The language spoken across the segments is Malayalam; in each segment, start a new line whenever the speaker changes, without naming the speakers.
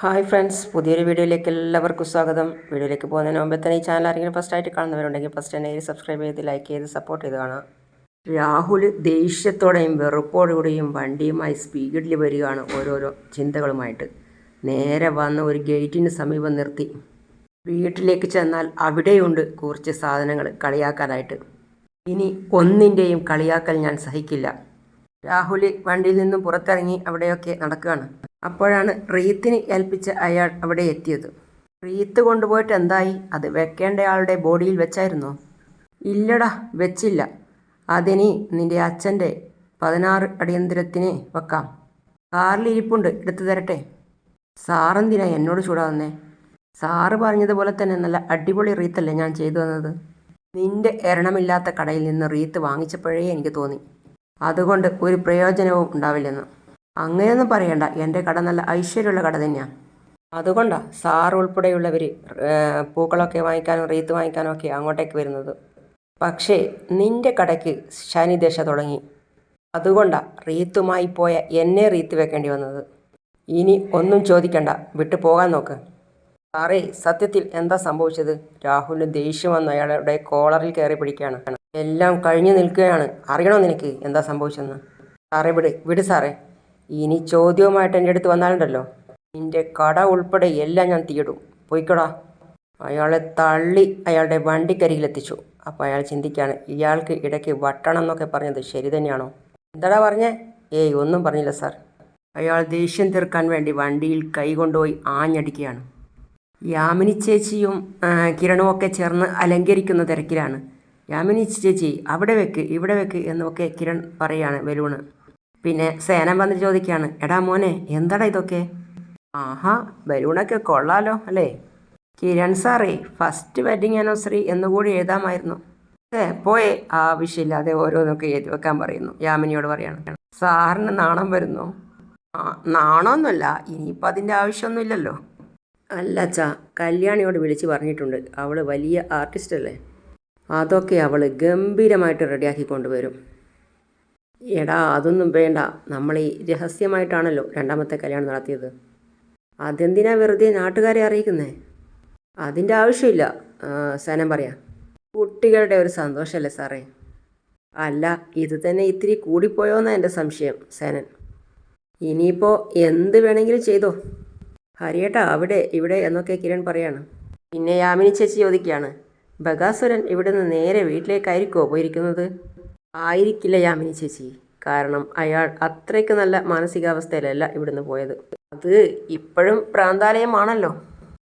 ഹായ് ഫ്രണ്ട്സ് പുതിയൊരു വീഡിയോയിലേക്ക് എല്ലാവർക്കും സ്വാഗതം. വീഡിയോയിലേക്ക് പോകുന്നതിന് മുമ്പേ തന്നെ ഈ ചാനൽ ആരെങ്കിലും ഫസ്റ്റ് ആയിട്ട് കാണുന്നവരുണ്ടെങ്കിൽ ഫസ്റ്റ് തന്നെ സബ്സ്ക്രൈബ് ചെയ്ത് ലൈക്ക് ചെയ്ത് സപ്പോർട്ട് ചെയ്ത് കാണാം. രാഹുൽ ദേഷ്യത്തോടെയും വെറുപ്പോടുകൂടിയും വണ്ടിയുമായി സ്പീഡിൽ വരികയാണ് ഓരോരോ ചിന്തകളുമായിട്ട്. നേരെ വന്ന് ഒരു ഗേറ്റിന് സമീപം നിർത്തി. വീട്ടിലേക്ക് ചെന്നാൽ അവിടെയുണ്ട് കുറച്ച് സാധനങ്ങൾ കളിയാക്കാനായിട്ട്. ഇനി ഒന്നിന്റെയും കളിയാക്കൽ ഞാൻ സഹിക്കില്ല. രാഹുൽ വണ്ടിയിൽ നിന്നും പുറത്തിറങ്ങി അവിടെയൊക്കെ നടക്കുകയാണ്. അപ്പോഴാണ് റീത്തിന് ഏൽപ്പിച്ച അയാൾ അവിടെ എത്തിയത്. റീത്ത് കൊണ്ടുപോയിട്ട് എന്തായി? അത് വെക്കേണ്ടയാളുടെ ബോഡിയിൽ വെച്ചായിരുന്നോ? ഇല്ലടാ വെച്ചില്ല. അതിനി നിന്റെ അച്ഛന്റെ പതിനാറ് അടിയന്തരത്തിന് വെക്കാം. കാറിലിരിപ്പുണ്ട് എടുത്തു തരട്ടെ. സാറെന്തിനാ എന്നോട് ചൂടാവുന്നേ? സാറ് പറഞ്ഞതുപോലെ തന്നെ നല്ല അടിപൊളി റീത്തല്ലേ ഞാൻ ചെയ്തു തന്നത്? നിന്റെ എരണമില്ലാത്ത കടയിൽ നിന്ന് റീത്ത് വാങ്ങിച്ചപ്പോഴേ എനിക്ക് തോന്നി. അതുകൊണ്ട് ഒരു പ്രയോജനവും ഉണ്ടാവില്ലെന്ന്. അങ്ങനെയൊന്നും പറയണ്ട. എന്റെ കട നല്ല ഐശ്വര്യമുള്ള കട തന്നെയാണ് അതുകൊണ്ടാണ് സാർ ഉൾപ്പെടെയുള്ളവർ പൂക്കളൊക്കെ വാങ്ങിക്കാനും റീത്ത് വാങ്ങിക്കാനും ഒക്കെ അങ്ങോട്ടേക്ക് വരുന്നത്. പക്ഷേ നിന്റെ കടയ്ക്ക് ശനിദശ തുടങ്ങി. അതുകൊണ്ടാണ് റീത്തുമായി പോയ എന്നെ റീത്ത് വെക്കേണ്ടി വന്നത്. ഇനി ഒന്നും ചോദിക്കണ്ട. വിട്ടു പോകാൻ നോക്ക്. സാറേ സത്യത്തിൽ എന്താ സംഭവിച്ചത്? രാഹുലിന് ദേഷ്യം വന്ന്. അയാളുടെ കോളറിൽ കയറി പിടിക്കുകയാണ് എല്ലാം കഴിഞ്ഞു നിൽക്കുകയാണ്. അറിയണോ നിനക്ക് എന്താ സംഭവിച്ചെന്ന്? സാറേ വിട് വിട് സാറേ. ഇനി ചോദ്യവുമായിട്ട് എന്റെ അടുത്ത് വന്നാലുണ്ടല്ലോ. നിന്റെ കട ഉൾപ്പെടെ എല്ലാം ഞാൻ തീയിടും. പോയിക്കോടാ. അയാളെ തള്ളി അയാളുടെ വണ്ടിക്കരികിലെത്തിച്ചു. അപ്പോൾ അയാൾ ചിന്തിക്കുകയാണ് ഇയാൾക്ക് ഇടയ്ക്ക് വട്ടണം എന്നൊക്കെ പറഞ്ഞത് ശരി തന്നെയാണോ? എന്താടാ പറഞ്ഞേ? ഏയ് ഒന്നും പറഞ്ഞില്ല സാർ. അയാൾ ദേഷ്യം തീർക്കാൻ വേണ്ടി വണ്ടിയിൽ കൈ കൊണ്ടുപോയി ആഞ്ഞടിക്കുകയാണ്. യാമിനി ചേച്ചിയും കിരണുമൊക്കെ ചേർന്ന് അലങ്കരിക്കുന്ന തിരക്കിലാണ്. യാമിനി ചേച്ചി അവിടെ വെക്ക് ഇവിടെ വെക്ക് എന്നൊക്കെ കിരൺ പറയാണ് ബലൂണ്. പിന്നെ സേനം വന്ന് ചോദിക്കുകയാണ് എടാ മോനെ എന്താടാ ഇതൊക്കെ? ആഹാ ബലൂണൊക്കെ കൊള്ളാലോ അല്ലേ? കിരൺ സാറേ ഫസ്റ്റ് വെഡിങ് ആനിവേഴ്സറി എന്നുകൂടി എഴുതാമായിരുന്നു. ഏ പോയേ ആവശ്യമില്ലാതെ ഓരോന്നൊക്കെ എഴുതി വെക്കാൻ പറയുന്നു യാമിനിയോട് പറയാണ്. സാറിന് നാണം വരുന്നു? നാണമൊന്നുമല്ല ഇനിയിപ്പോൾ അതിന്റെ ആവശ്യമൊന്നുമില്ലല്ലോ. അല്ല അച്ഛാ കല്യാണിയോട് വിളിച്ച് പറഞ്ഞിട്ടുണ്ട് അവൾ വലിയ ആർട്ടിസ്റ്റ് അല്ലേ? അതൊക്കെ അവൾ ഗംഭീരമായിട്ട് റെഡിയാക്കി കൊണ്ടുവരും. എടാ അതൊന്നും വേണ്ട. നമ്മൾ ഈ രഹസ്യമായിട്ടാണല്ലോ രണ്ടാമത്തെ കല്യാണം നടത്തിയത്. അതെന്തിനാ വെറുതെ നാട്ടുകാരെ അറിയിക്കുന്നേ? അതിന്റെ ആവശ്യമില്ല. സനം പറയാം. കുട്ടികളുടെ ഒരു സന്തോഷമല്ലേ സാറേ? അല്ല ഇത് തന്നെ ഇത്തിരി കൂടിപ്പോയോന്നാണ് എന്റെ സംശയം സേനൻ ഇനിയിപ്പോൾ എന്ത് വേണമെങ്കിലും ചെയ്തോ? ഹരിയേട്ടാ അവിടെ ഇവിടെ എന്നൊക്കെ കിരൺ പറയാണ്. പിന്നെ യാമിനി ചേച്ചി ചോദിക്കുകയാണ്. ബഗാസുരൻ ഇവിടുന്ന് നേരെ വീട്ടിലേക്കായിരിക്കുമോ പോയിരിക്കുന്നത്? ആയിരിക്കില്ല യാമിനി ചേച്ചി. കാരണം അയാൾ അത്രയ്ക്ക് നല്ല മാനസികാവസ്ഥയിലല്ല ഇവിടുന്ന് പോയത്. അത് ഇപ്പോഴും പ്രാന്താലയമാണല്ലോ.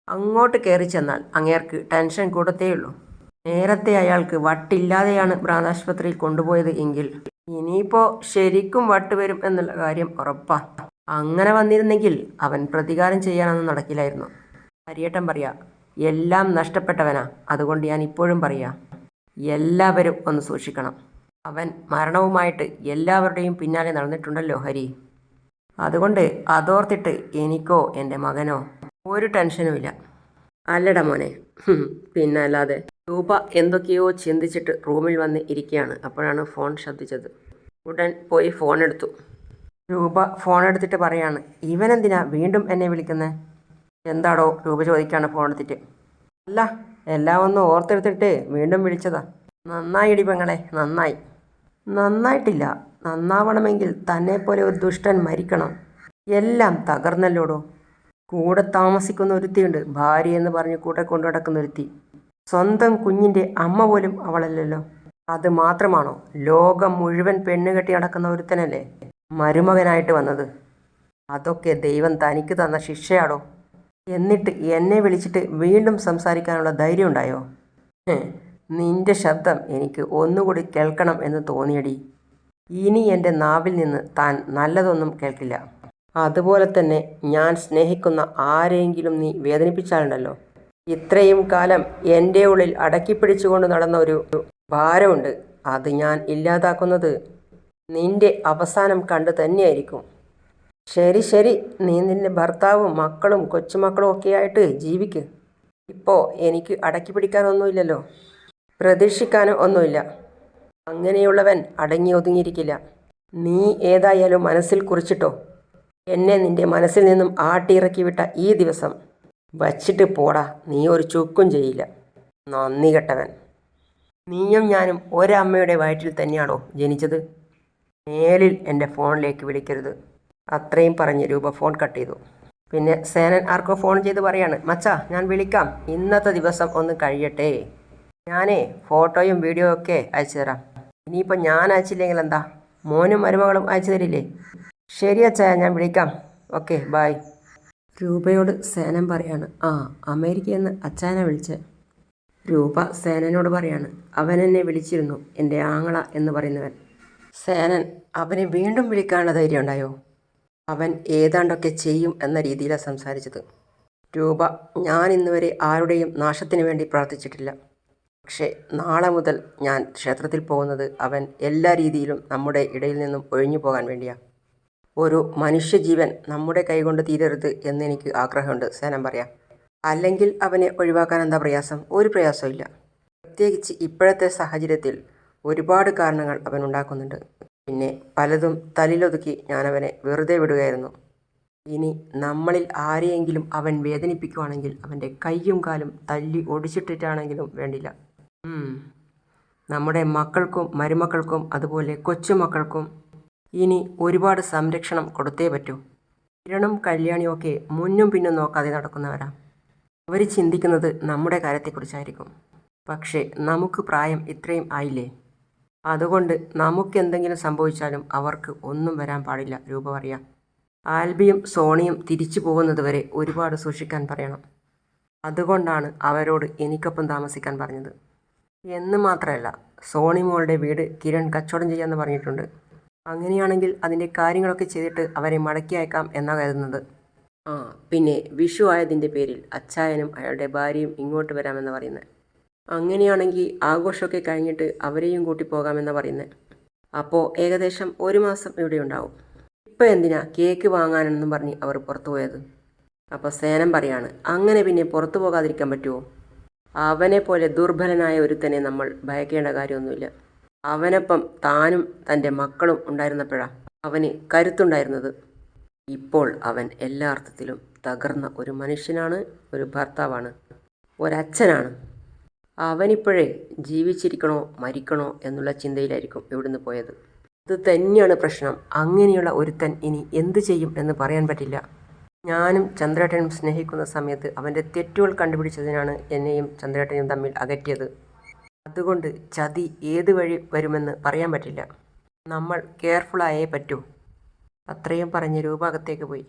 അങ്ങോട്ട് കയറി ചെന്നാൽ അങ്ങേർക്ക് ടെൻഷൻ കൂടത്തേയുള്ളൂ. നേരത്തെ അയാൾക്ക് വട്ടില്ലാതെയാണ് ഭ്രാന്താശുപത്രിയിൽ കൊണ്ടുപോയത് എങ്കിൽ ഇനിയിപ്പോൾ ശരിക്കും വട്ട് വരും എന്നുള്ള കാര്യം ഉറപ്പാ. അങ്ങനെ വന്നിരുന്നെങ്കിൽ അവൻ പ്രതികാരം ചെയ്യാനൊന്നും നടക്കില്ലായിരുന്നു. ഹരിയേട്ടൻ പറയാ എല്ലാം നഷ്ടപ്പെട്ടവനാ. അതുകൊണ്ട് ഞാൻ ഇപ്പോഴും പറയാ എല്ലാവരും ഒന്ന് സൂക്ഷിക്കണം. അവൻ മരണവുമായിട്ട് എല്ലാവരുടെയും പിന്നാലെ നടന്നിട്ടുണ്ടല്ലോ ഹരി. അതുകൊണ്ട് അതോർത്തിട്ട് എനിക്കോ എന്റെ മകനോ ഒരു ടെൻഷനുമില്ല അല്ലട മോനെ പിന്നെ അല്ലാതെ. രൂപ എന്തൊക്കെയോ ചിന്തിച്ചിട്ട് റൂമിൽ വന്ന് ഇരിക്കുകയാണ്. അപ്പോഴാണ് ഫോൺ ശബ്ദിച്ചത്. ഉടൻ പോയി ഫോൺ എടുത്തു. രൂപ ഫോൺ എടുത്തിട്ട് പറയാണ് ഇവനെന്തിനാ വീണ്ടും എന്നെ വിളിക്കുന്നത് എന്താടോ രൂപ ചോദിക്കാണ് ഫോൺ എടുത്തിട്ട്. അല്ല എല്ലാം ഒന്ന് ഓർത്തെടുത്തിട്ട് വീണ്ടും വിളിച്ചതാ. നന്നായി ഇടി പെങ്ങളെ നന്നായി. നന്നായിട്ടില്ല. നന്നാവണമെങ്കിൽ തന്നെ പോലെ ഒരു ദുഷ്ടൻ മരിക്കണം. എല്ലാം തകർന്നല്ലോടോ? കൂടെ താമസിക്കുന്ന ഒരുത്തിയുണ്ട് ഭാര്യ എന്ന് പറഞ്ഞ് കൂടെ കൊണ്ടു നടക്കുന്ന ഒരുത്തി. സ്വന്തം കുഞ്ഞിന്റെ അമ്മ പോലും അവളല്ലല്ലോ. അത് മാത്രമാണോ? ലോകം മുഴുവൻ പെണ്ണുകെട്ടി നടക്കുന്ന ഒരുത്തനല്ലേ മരുമകനായിട്ട് വന്നത്? അതൊക്കെ ദൈവം തനിക്ക് തന്ന ശിക്ഷയാടോ? എന്നിട്ട് എന്നെ വിളിച്ചിട്ട് വീണ്ടും സംസാരിക്കാനുള്ള ധൈര്യം ഉണ്ടായോ? നിന്റെ ശബ്ദം എനിക്ക് ഒന്നുകൂടി കേൾക്കണം എന്ന് തോന്നിയടി. ഇനി എന്റെ നാവിൽ നിന്ന് താൻ നല്ലതൊന്നും കേൾക്കില്ല. അതുപോലെ തന്നെ ഞാൻ സ്നേഹിക്കുന്ന ആരെങ്കിലും നീ വേദനിപ്പിച്ചാലുണ്ടല്ലോ. ഇത്രയും കാലം എന്റെ ഉള്ളിൽ അടക്കിപ്പിടിച്ചുകൊണ്ട് നടന്ന ഒരു ഭാരമുണ്ട്. അത് ഞാൻ ഇല്ലാതാക്കുന്നത് നിന്റെ അവസാനം കണ്ടു തന്നെയായിരിക്കും. ശരി ശരി. നീ നിന്റെ ഭർത്താവും മക്കളും കൊച്ചുമക്കളും ഒക്കെ ആയിട്ട് ജീവിക്ക്. ഇപ്പോൾ എനിക്ക് അടക്കി പിടിക്കാനൊന്നുമില്ലല്ലോ പ്രതീക്ഷിക്കാനോ ഒന്നുമില്ല. അങ്ങനെയുള്ളവൻ അടങ്ങി ഒതുങ്ങിയിരിക്കില്ല. നീ ഏതായാലും മനസ്സിൽ കുറിച്ചിട്ടോ? എന്നെ നിന്റെ മനസ്സിൽ നിന്നും ആട്ടിയിറക്കി വിട്ട ഈ ദിവസം വച്ചിട്ട് പോടാ. നീ ഒരു ചുക്കും ചെയ്യില്ല. നന്ദി കെട്ടവൻ. നീയും ഞാനും ഒരമ്മയുടെ വയറ്റിൽ തന്നെയാണോ ജനിച്ചത്? മേലിൽ എന്റെ ഫോണിലേക്ക് വിളിക്കരുത്. അത്രയും പറഞ്ഞ് രൂപ ഫോൺ കട്ട് ചെയ്തു. പിന്നെ സേനൻ ആർക്കോ ഫോൺ ചെയ്ത് പറയാണ് മച്ചാ ഞാൻ വിളിക്കാം. ഇന്നത്തെ ദിവസം ഒന്ന് കഴിയട്ടെ. ഞാനേ ഫോട്ടോയും വീഡിയോ ഒക്കെ അയച്ചു തരാം. ഇനിയിപ്പോൾ ഞാൻ അയച്ചില്ലെങ്കിൽ എന്താ? മോനും മരുമകളും അയച്ചു തരില്ലേ? ശരി അച്ഛാ ഞാൻ വിളിക്കാം. ഓക്കെ ബായ് രൂപയോട് സേനൻ പറയാണ് ആ അമേരിക്കയിൽ നിന്ന് അച്ഛനെ വിളിച്ച്. രൂപ സേനനോട് പറയാണ് അവൻ എന്നെ വിളിച്ചിരുന്നു എന്റെ ആങ്ങള എന്ന് പറയുന്നവൻ. സേനൻ അവനെ വീണ്ടും വിളിക്കാനുള്ള ധൈര്യം ഉണ്ടായോ? അവൻ ഏതാണ്ടൊക്കെ ചെയ്യും എന്ന രീതിയിലാണ് സംസാരിച്ചത്. രൂപ ഞാൻ ഇന്നുവരെ ആരുടെയും നാശത്തിന് വേണ്ടി പ്രാർത്ഥിച്ചിട്ടില്ല. പക്ഷേ നാളെ മുതൽ ഞാൻ ക്ഷേത്രത്തിൽ പോകുന്നത് അവൻ എല്ലാ രീതിയിലും നമ്മുടെ ഇടയിൽ നിന്നും ഒഴിഞ്ഞു പോകാൻ വേണ്ടിയാണ് ഒരു മനുഷ്യജീവൻ നമ്മുടെ കൈകൊണ്ട് തീരരുത് എന്നെനിക്ക് ആഗ്രഹമുണ്ട് സേനം പറയാം. അല്ലെങ്കിൽ അവനെ ഒഴിവാക്കാൻ എന്താ പ്രയാസം? ഒരു പ്രയാസമില്ല പ്രത്യേകിച്ച് ഇപ്പോഴത്തെ സാഹചര്യത്തിൽ ഒരുപാട് കാരണങ്ങൾ അവൻ ഉണ്ടാക്കുന്നുണ്ട്. പിന്നെ പലതും തലിലൊതുക്കി ഞാനവനെ വെറുതെ വിടുകയായിരുന്നു. ഇനി നമ്മളിൽ ആരെയെങ്കിലും അവൻ വേദനിപ്പിക്കുവാണെങ്കിൽ അവന്റെ കൈയും കാലും തല്ലി ഒടിച്ചിട്ടിട്ടാണെങ്കിലും വേണ്ടില്ല. നമ്മുടെ മക്കൾക്കും മരുമക്കൾക്കും അതുപോലെ കൊച്ചുമക്കൾക്കും ഇനി ഒരുപാട് സംരക്ഷണം കൊടുത്തേ പറ്റൂ. കിരണും കല്യാണിയൊക്കെ മുന്നും പിന്നും നോക്കാതെ നടക്കുന്നവരാ. അവർ ചിന്തിക്കുന്നത് നമ്മുടെ കാര്യത്തെക്കുറിച്ചായിരിക്കും. പക്ഷേ നമുക്ക് പ്രായം ഇത്രയും ആയില്ലേ? അതുകൊണ്ട് നമുക്ക് എന്തെങ്കിലും സംഭവിച്ചാലും അവർക്ക് ഒന്നും വരാൻ പാടില്ല രൂപ പറയാം ആൽബിയും സോണിയും തിരിച്ചു പോകുന്നതുവരെ ഒരുപാട് സൂക്ഷിക്കാൻ പറയണം. അതുകൊണ്ടാണ് അവരോട് എനിക്കൊപ്പം താമസിക്കാൻ പറഞ്ഞത്. എന്ന് മാത്രമല്ല സോണി മോളുടെ വീട് കിരൺ കച്ചവടം ചെയ്യാമെന്ന് പറഞ്ഞിട്ടുണ്ട്. അങ്ങനെയാണെങ്കിൽ അതിന്റെ കാര്യങ്ങളൊക്കെ ചെയ്തിട്ട് അവരെ മടക്കി അയക്കാം എന്നാണ് കരുതുന്നത്. ആ പിന്നെ വിഷു ആയതിന്റെ പേരിൽ അച്ചായനും അയാളുടെ ഭാര്യയും ഇങ്ങോട്ട് വരാമെന്ന് പറയുന്നത്. അങ്ങനെയാണെങ്കിൽ ആഘോഷമൊക്കെ കഴിഞ്ഞിട്ട് അവരെയും കൂട്ടി പോകാമെന്നാണ് പറയുന്നത് അപ്പോൾ ഏകദേശം ഒരു മാസം ഇവിടെ ഉണ്ടാവും. ഇപ്പം എന്തിനാ കേക്ക് വാങ്ങാനെന്നും പറഞ്ഞ് അവർ പുറത്തു പോയത്? അപ്പോൾ സേനം പറയാണ് അങ്ങനെ പിന്നെ പുറത്തു പോകാതിരിക്കാൻ പറ്റുമോ അവനെ പോലെ ദുർബലനായ ഒരുത്തനെ നമ്മൾ ഭയക്കേണ്ട കാര്യമൊന്നുമില്ല. അവനൊപ്പം താനും തന്റെ മക്കളും ഉണ്ടായിരുന്നപ്പോഴാണ് അവന് കരുത്തുണ്ടായിരുന്നത്. ഇപ്പോൾ അവൻ എല്ലാ അർത്ഥത്തിലും തകർന്ന ഒരു മനുഷ്യനാണ് ഒരു ഭർത്താവാണ് ഒരച്ഛനാണ്. അവനിപ്പോഴേ ജീവിച്ചിരിക്കണോ മരിക്കണോ എന്നുള്ള ചിന്തയിലായിരിക്കും ഇവിടുന്ന് പോയത്. ഇത് തന്നെയാണ് പ്രശ്നം. അങ്ങനെയുള്ള ഒരുത്തൻ ഇനി എന്ത് ചെയ്യും എന്ന് പറയാൻ പറ്റില്ല. ഞാനും ചന്ദ്രേട്ടനും സ്നേഹിക്കുന്ന സമയത്ത് അവന്റെ തെറ്റുകൾ കണ്ടുപിടിച്ചതിനാണ് എന്നെയും ചന്ദ്രേട്ടനും തമ്മിൽ അകറ്റിയത്. അതുകൊണ്ട് ചതി ഏത് വഴി വരുമെന്ന് പറയാൻ പറ്റില്ല. നമ്മൾ കെയർഫുള്ളായേ പറ്റൂ. അത്രയും പറഞ്ഞ് രൂപ അകത്തേക്ക് പോയി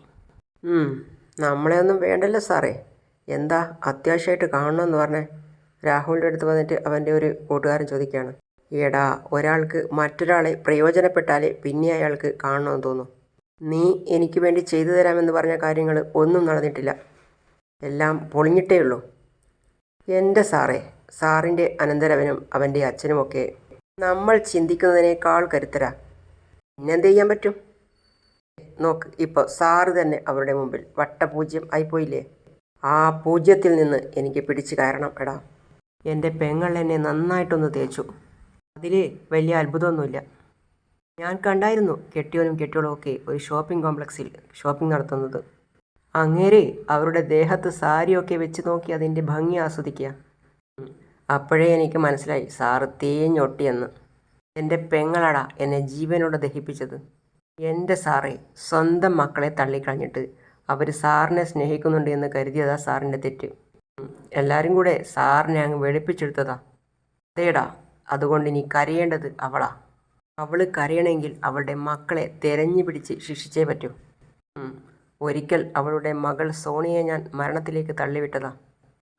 നമ്മളെയൊന്നും വേണ്ടല്ലോ സാറേ. എന്താ അത്യാവശ്യമായിട്ട് കാണണമെന്ന് പറഞ്ഞേ. രാഹുലിന്റെ അടുത്ത് വന്നിട്ട് അവന്റെ ഒരു കൂട്ടുകാരൻ ചോദിക്കുകയാണ് എടാ ഒരാൾക്ക് മറ്റൊരാളെ പ്രയോജനപ്പെട്ടാലേ പിന്നെ അയാൾക്ക് കാണണമെന്ന് തോന്നും നീ എനിക്ക് വേണ്ടി ചെയ്തു തരാമെന്ന് പറഞ്ഞ കാര്യങ്ങൾ ഒന്നും നടന്നിട്ടില്ല. എല്ലാം പൊളിഞ്ഞിട്ടേ ഉള്ളൂ. എന്റെ സാറേ സാറിന്റെ അനന്തരവനും അവന്റെ അച്ഛനുമൊക്കെ നമ്മൾ ചിന്തിക്കുന്നതിനേക്കാൾ കരുത്തരാ. പിന്നെന്ത് ചെയ്യാൻ പറ്റും? നോക്ക് ഇപ്പോൾ സാറ് തന്നെ അവരുടെ മുമ്പിൽ വട്ടപൂജ്യം ആയിപ്പോയില്ലേ? ആ പൂജ്യത്തിൽ നിന്ന് എനിക്ക് പിടിച്ചു കയറണം എടാ. എന്റെ പെങ്ങൾ എന്നെ നന്നായിട്ടൊന്ന് തേച്ചു. അതിൽ വലിയ അത്ഭുതമൊന്നുമില്ല. ഞാൻ കണ്ടായിരുന്നു കെട്ടിയോനും കെട്ടിയോളും ഒക്കെ ഒരു ഷോപ്പിംഗ് കോംപ്ലക്സിൽ ഷോപ്പിംഗ് നടത്തുന്നത്. അങ്ങേരെ അവരുടെ ദേഹത്ത് സാരിയൊക്കെ വെച്ച് നോക്കി അതിന്റെ ഭംഗി ആസ്വദിക്കുക. അപ്പോഴേ എനിക്ക് മനസ്സിലായി സാറ് തേഞ്ഞൊട്ടിയെന്ന്. എന്റെ പെങ്ങളട എന്നെ ജീവനോടെ ദഹിപ്പിച്ചത്. എന്റെ സാറേ സ്വന്തം മക്കളെ തള്ളിക്കളഞ്ഞിട്ട് അവർ സാറിനെ സ്നേഹിക്കുന്നുണ്ട് എന്ന് കരുതിയതാ സാറിന്റെ തെറ്റ്. ഉം. എല്ലാവരും കൂടെ സാറിനെ അങ്ങ് വെളുപ്പിച്ചെടുത്തതാ. അതേടാ അതുകൊണ്ട് ഇനി കരയേണ്ടത് അവളാ. അവൾ കരയണമെങ്കിൽ അവളുടെ മക്കളെ തെരഞ്ഞു പിടിച്ച് ശിക്ഷിച്ചേ പറ്റൂ. ഒരിക്കൽ അവളുടെ മകൾ സോണിയെ ഞാൻ മരണത്തിലേക്ക് തള്ളിവിട്ടതാ.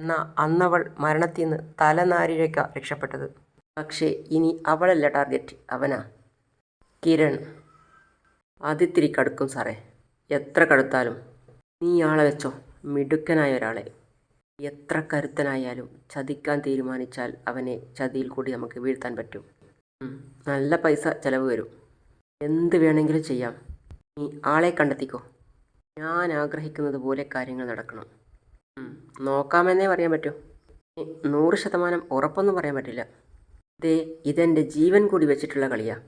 എന്നാ അന്നവൾ മരണത്തിൽ നിന്ന് തലനാരിഴയ്ക്ക രക്ഷപ്പെട്ടത്. പക്ഷേ ഇനി അവളല്ല ടാർഗറ്റ് അവനാ. കിരൺ അതിത്തിരി കടുക്കും സാറേ. എത്ര കടുത്താലും. നീ ആളെ വെച്ചോ മിടുക്കനായ ഒരാളെ. എത്ര കരുത്തനായാലും ചതിക്കാൻ തീരുമാനിച്ചാൽ അവനെ ചതിയിൽ കൂടി നമുക്ക് വീഴ്ത്താൻ പറ്റും. നല്ല പൈസ ചിലവ് വരും. എന്ത് വേണമെങ്കിലും ചെയ്യാം. നീ ആളെ കണ്ടെത്തിക്കോ. ഞാൻ ആഗ്രഹിക്കുന്നത് പോലെ കാര്യങ്ങൾ നടക്കണം. നോക്കാമെന്നേ പറയാൻ പറ്റൂ. നൂറ് ശതമാനം ഉറപ്പൊന്നും പറയാൻ പറ്റില്ല. ഇതേ ഇതെന്റെ ജീവൻ കൂടി വെച്ചിട്ടുള്ള കളിയാ.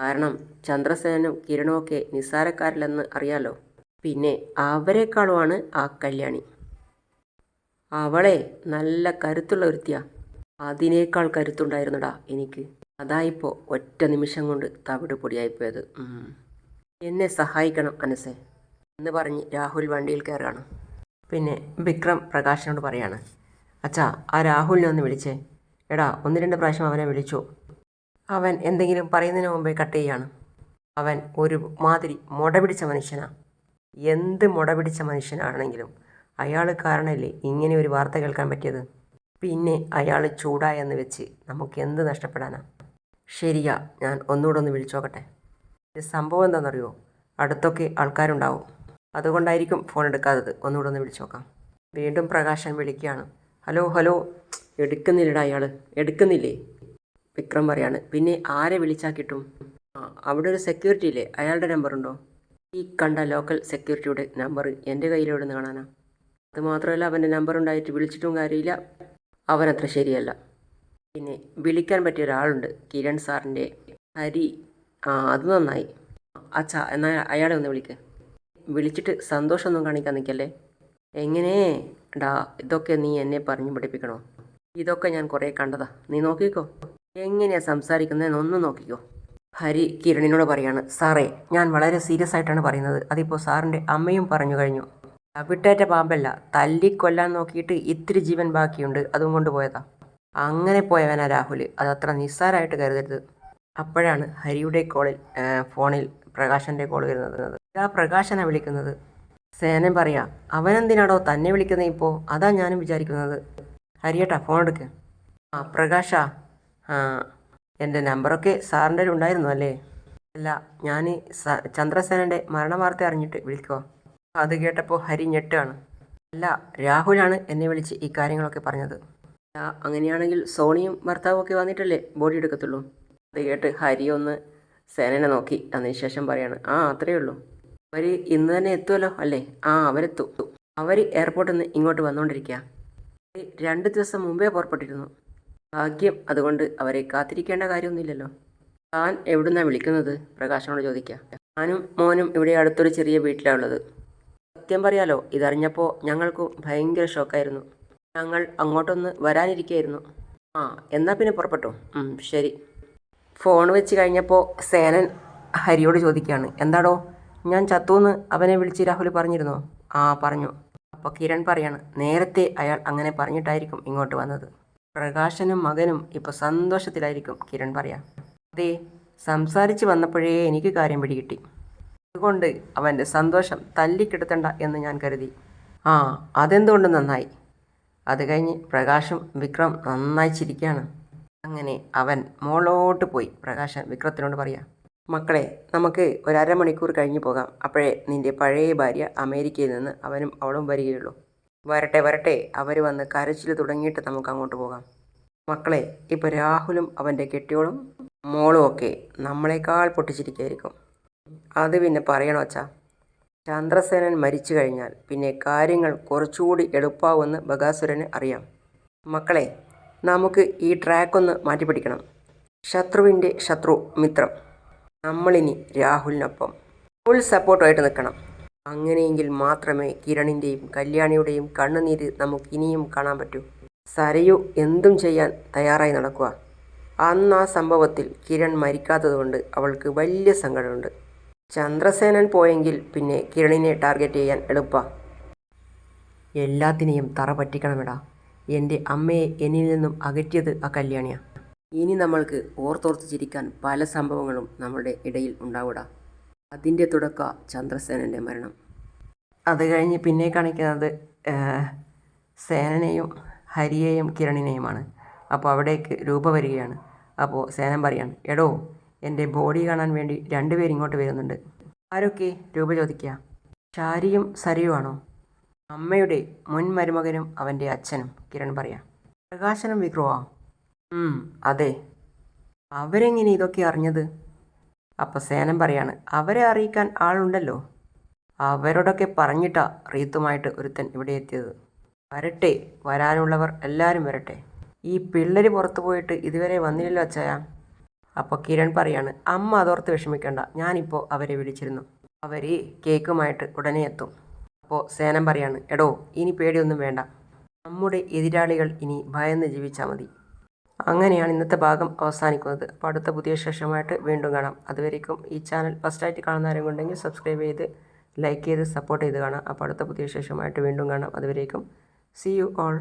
കാരണം ചന്ദ്രസേനും കിരണുമൊക്കെ നിസ്സാരക്കാരില്ലെന്ന് അറിയാലോ. പിന്നെ അവരെക്കാളുമാണ് ആ കല്യാണി. അവളെ നല്ല കരുത്തുള്ള ഒരുത്തിയാ അതിനേക്കാൾ കരുത്തുണ്ടായിരുന്നടാ എനിക്ക്. അതായിപ്പോൾ ഒറ്റ നിമിഷം കൊണ്ട് തവിട് പൊടിയായിപ്പോയത്. എന്നെ സഹായിക്കണം അനസെ എന്ന് പറഞ്ഞ് രാഹുൽ വണ്ടിയിൽ കയറുകയാണ്. പിന്നെ വിക്രം പ്രകാശിനോട് പറയാണ് അച്ഛാ ആ രാഹുലിനെ ഒന്ന് വിളിച്ചേ. എടാ ഒന്ന് രണ്ട് പ്രാവശ്യം അവനെ വിളിച്ചു. അവൻ എന്തെങ്കിലും പറയുന്നതിന് മുമ്പേ കട്ട് ചെയ്യാണ്. അവൻ ഒരു മാതിരി മുടപിടിച്ച മനുഷ്യനാണ് എന്ത് മുടപിടിച്ച മനുഷ്യനാണെങ്കിലും അയാൾ കാരണമല്ലേ ഇങ്ങനെ ഒരു വാർത്ത കേൾക്കാൻ പറ്റിയത്? പിന്നെ അയാൾ ചൂടായെന്ന് വെച്ച് നമുക്ക് എന്ത് നഷ്ടപ്പെടാനാ? ശരിയാ ഞാൻ ഒന്നുകൂടെ ഒന്ന് വിളിച്ചോക്കട്ടെ സംഭവം എന്താണെന്നറിയോ അടുത്തൊക്കെ ആൾക്കാരുണ്ടാവും. അതുകൊണ്ടായിരിക്കും ഫോൺ എടുക്കാത്തത്. ഒന്നുകൂടെ ഒന്ന് വിളിച്ചോക്കാം വീണ്ടും പ്രകാശൻ വിളിക്കുകയാണ്. Hello hello. എടുക്കുന്നില്ലടാ അയാൾ എടുക്കുന്നില്ലേ? വിക്രം പറയാണ്. പിന്നെ ആരെ വിളിച്ചാൽ കിട്ടും? ആ അവിടെ ഒരു സെക്യൂരിറ്റി ഇല്ലേ? അയാളുടെ നമ്പറുണ്ടോ ഈ കണ്ട ലോക്കൽ സെക്യൂരിറ്റിയുടെ നമ്പർ എന്റെ കയ്യിലെവിടെ നിന്ന് കാണാനാ? അത് മാത്രമല്ല അവന്റെ നമ്പർ ഉണ്ടായിട്ട് വിളിച്ചിട്ടും കാര്യമില്ല. അവനത്ര ശരിയല്ല. പിന്നെ വിളിക്കാൻ പറ്റിയ ഒരാളുണ്ട് കിരൺ സാറിന്റെ ഹരി ആ അത് നന്നായി. അച്ഛാ എന്നാൽ അയാളെ ഒന്ന് വിളിക്ക്. വിളിച്ചിട്ട് സന്തോഷമൊന്നും കാണിക്കാൻ നിൽക്കല്ലേ? എങ്ങനെ? ഡാ ഇതൊക്കെ നീ എന്നെ പറഞ്ഞു പഠിപ്പിക്കണോ? ഇതൊക്കെ ഞാൻ കുറേ കണ്ടതാ. നീ നോക്കിക്കോ. എങ്ങനെയാണ് സംസാരിക്കുന്നതെന്ന് ഒന്ന് നോക്കിക്കോ. ഹരി കിരണിനോട് പറയാണ് സാറേ ഞാൻ വളരെ സീരിയസ് ആയിട്ടാണ് പറയുന്നത്. അതിപ്പോൾ സാറിന്റെ അമ്മയും പറഞ്ഞു കഴിഞ്ഞു. വിട്ടേറ്റ പാമ്പല്ല. തല്ലിക്കൊല്ലാൻ നോക്കിയിട്ട് ഇത്തിരി ജീവൻ ബാക്കിയുണ്ട്. അതും കൊണ്ട് പോയതാ അങ്ങനെ പോയവനാ രാഹുൽ അത് അത്ര നിസ്സാരമായിട്ട് കരുതരുത്. അപ്പോഴാണ് ഹരിയുടെ കോളിൽ ഫോണിൽ പ്രകാശന്റെ കോൾ വരുന്നത്. ആ പ്രകാശനെ വിളിക്കുന്നത്. സേനൻ പറയാ അവനെന്തിനാടോ തന്നെ വിളിക്കുന്നത് ഇപ്പോൾ അതാ ഞാനും വിചാരിക്കുന്നത്. ഹരിയേട്ടാ ഫോൺ എടുക്ക്. ആ പ്രകാശ ആ എന്റെ നമ്പറൊക്കെ സാറിന്റെ ഉണ്ടായിരുന്നു അല്ലേ? അല്ല ഞാൻ ചന്ദ്രസേനന്റെ മരണ വാർത്ത അറിഞ്ഞിട്ട് വിളിക്കുക അത് കേട്ടപ്പോൾ ഹരി ഞെട്ടാണ്. അല്ല രാഹുലാണ് എന്നെ വിളിച്ച് ഈ കാര്യങ്ങളൊക്കെ പറഞ്ഞത്. അങ്ങനെയാണെങ്കിൽ സോണിയും ഭർത്താവും ഒക്കെ വന്നിട്ടല്ലേ ബോഡി എടുക്കത്തുള്ളൂ? അത് കേട്ട് ഹരി ഒന്ന് സേനനെ നോക്കി. അതിനുശേഷം പറയാണ് ആ അത്രയേ ഉള്ളൂ. അവർ ഇന്ന് തന്നെ എത്തുമല്ലോ അല്ലേ? ആ അവരെത്തും. അവർ എയർപോർട്ടിൽ നിന്ന് ഇങ്ങോട്ട് വന്നുകൊണ്ടിരിക്കുക രണ്ട് ദിവസം മുമ്പേ പുറപ്പെട്ടിരുന്നു. ഭാഗ്യം അതുകൊണ്ട് അവരെ കാത്തിരിക്കേണ്ട കാര്യമൊന്നുമില്ലല്ലോ. താൻ എവിടുന്നാണ് വിളിക്കുന്നത്? പ്രകാശനോട് ചോദിക്കുക ഞാനും മോനും ഇവിടെ അടുത്തൊരു ചെറിയ വീട്ടിലാണ് ഉള്ളത്. സത്യം പറയാലോ ഇതറിഞ്ഞപ്പോൾ ഞങ്ങൾക്കും ഭയങ്കര ഷോക്കായിരുന്നു. ഞങ്ങൾ അങ്ങോട്ടൊന്ന് വരാനിരിക്കുകയായിരുന്നു ആ എന്നാൽ പിന്നെ പുറപ്പെട്ടു. ശരി. ഫോൺ വെച്ച് കഴിഞ്ഞപ്പോൾ സേനൻ ഹരിയോട് ചോദിക്കുകയാണ് എന്താടോ ഞാൻ ചത്തുന്ന് അവനെ വിളിച്ച് രാഹുൽ പറഞ്ഞിരുന്നോ? ആ പറഞ്ഞു. അപ്പോൾ കിരൺ പറയാണ് നേരത്തെ അയാൾ അങ്ങനെ പറഞ്ഞിട്ടായിരിക്കും ഇങ്ങോട്ട് വന്നത്. പ്രകാശനും മകനും ഇപ്പോൾ സന്തോഷത്തിലായിരിക്കും കിരൺ പറയാം. അതെ സംസാരിച്ച് വന്നപ്പോഴേ എനിക്ക് കാര്യം പിടികിട്ടി. അതുകൊണ്ട് അവന്റെ സന്തോഷം തല്ലിക്കിടത്തണ്ട എന്ന് ഞാൻ കരുതി. ആ അതെന്തുകൊണ്ട് നന്നായി? അത് കഴിഞ്ഞ് പ്രകാശും വിക്രം നന്നായി ചിരിക്കുകയാണ് അങ്ങനെ അവൻ മോളോട്ട് പോയി. പ്രകാശൻ വിക്രത്തിനോട് പറയാം മക്കളെ നമുക്ക് ഒരു കഴിഞ്ഞ് പോകാം. അപ്പോഴേ നിന്റെ പഴയ ഭാര്യ അമേരിക്കയിൽ നിന്ന് അവനും അവളും വരികയുള്ളൂ. വരട്ടെ വരട്ടെ. അവർ വന്ന് കരച്ചിൽ തുടങ്ങിയിട്ട് നമുക്ക് അങ്ങോട്ട് പോകാം. മക്കളെ ഇപ്പോൾ രാഹുലും അവന്റെ കെട്ടിയോളും മോളും ഒക്കെ നമ്മളെക്കാൾ പൊട്ടിച്ചിരിക്കുകയായിരിക്കും അത് പിന്നെ പറയണോ ചന്ദ്രസേനൻ മരിച്ചു കഴിഞ്ഞാൽ പിന്നെ കാര്യങ്ങൾ കുറച്ചുകൂടി എളുപ്പമാവുമെന്ന് ബഗാസുരന് അറിയാം. മക്കളെ നമുക്ക് ഈ ട്രാക്കൊന്ന് മാറ്റിപ്പിടിക്കണം. ശത്രുവിന്റെ ശത്രു മിത്രം. നമ്മളിനി രാഹുലിനൊപ്പം ഫുൾ സപ്പോർട്ടായിട്ട് നിൽക്കണം. അങ്ങനെയെങ്കിൽ മാത്രമേ കിരണിന്റെയും കല്യാണിയുടെയും കണ്ണുനീര് നമുക്ക് ഇനിയും കാണാൻ പറ്റൂ. സരയു എന്തും ചെയ്യാൻ തയ്യാറായി നടക്കുക അന്ന് ആ സംഭവത്തിൽ കിരൺ മരിക്കാത്തതുകൊണ്ട് അവൾക്ക് വലിയ സങ്കടമുണ്ട്. ചന്ദ്രസേനൻ പോയെങ്കിൽ പിന്നെ കിരണിനെ ടാർഗറ്റ് ചെയ്യാൻ എളുപ്പ. എല്ലാത്തിനെയും തറ പറ്റിക്കണമെടാ. എന്റെ അമ്മയെ എന്നിൽ നിന്നും അകറ്റിയത് ആ കല്യാണിയാ. ഇനി നമ്മൾക്ക് ഓർത്തോർത്ത് ചിരിക്കാൻ പല സംഭവങ്ങളും നമ്മുടെ ഇടയിൽ ഉണ്ടാവൂടാ. അതിന്റെ തുടക്ക ചന്ദ്രസേനന്റെ മരണം. അത് കഴിഞ്ഞ് പിന്നെ കാണിക്കുന്നത് സേനനെയും ഹരിയെയും കിരണിനെയുമാണ്. അപ്പോൾ അവിടേക്ക് രൂപ വരികയാണ്. അപ്പോൾ സേനൻ പറയാണ് എടോ എന്റെ ബോഡി കാണാൻ വേണ്ടി രണ്ടുപേർ ഇങ്ങോട്ട് വരുന്നുണ്ട്. ആരൊക്കെ? രൂപ ചോദിക്കുക ഷാരിയും സരിയുമാണോ? അമ്മയുടെ മുൻ മരുമകനും അവന്റെ അച്ഛനും കിരൺ പറയാം. പ്രകാശനം വിക്രുവാ? അതെ. അവരെങ്ങനെ ഇതൊക്കെ അറിഞ്ഞത്? അപ്പോൾ സേനൻ പറയാണ് അവരെ അറിയിക്കാൻ ആളുണ്ടല്ലോ. അവരോടൊക്കെ പറഞ്ഞിട്ടാ റീത്തുമായിട്ട് ഒരുത്തൻ ഇവിടെ എത്തിയത്. വരട്ടെ വരാനുള്ളവർ എല്ലാവരും വരട്ടെ. ഈ പിള്ളേർ പുറത്തു പോയിട്ട് ഇതുവരെ വന്നില്ലല്ലോ അച്ഛായ അപ്പോൾ കിരൺ പറയാണ് അമ്മ അതോർത്ത് വിഷമിക്കണ്ട ഞാനിപ്പോൾ അവരെ വിളിച്ചിരുന്നു. അവർ കേക്കുമായിട്ട് ഉടനെ എത്തും. അപ്പോൾ സേനം പറയാണ് എടോ ഇനി പേടിയൊന്നും വേണ്ട. നമ്മുടെ എതിരാളികൾ ഇനി ഭയന്ന് ജീവിച്ചാൽ മതി. അങ്ങനെയാണ് ഇന്നത്തെ ഭാഗം അവസാനിക്കുന്നത്. അപ്പോൾ അടുത്ത പുതിയ ശേഷമായിട്ട് വീണ്ടും കാണാം. അതുവരേക്കും ഈ ചാനൽ ഫസ്റ്റായിട്ട് കാണുന്ന ആരെങ്കിലും ഉണ്ടെങ്കിൽ സബ്സ്ക്രൈബ് ചെയ്ത് ലൈക്ക് ചെയ്ത് സപ്പോർട്ട് ചെയ്ത് കാണാം. അപ്പോൾ അടുത്ത പുതിയ ശേഷമായിട്ട് വീണ്ടും കാണാം. അതുവരേക്കും സി യു ഓൾ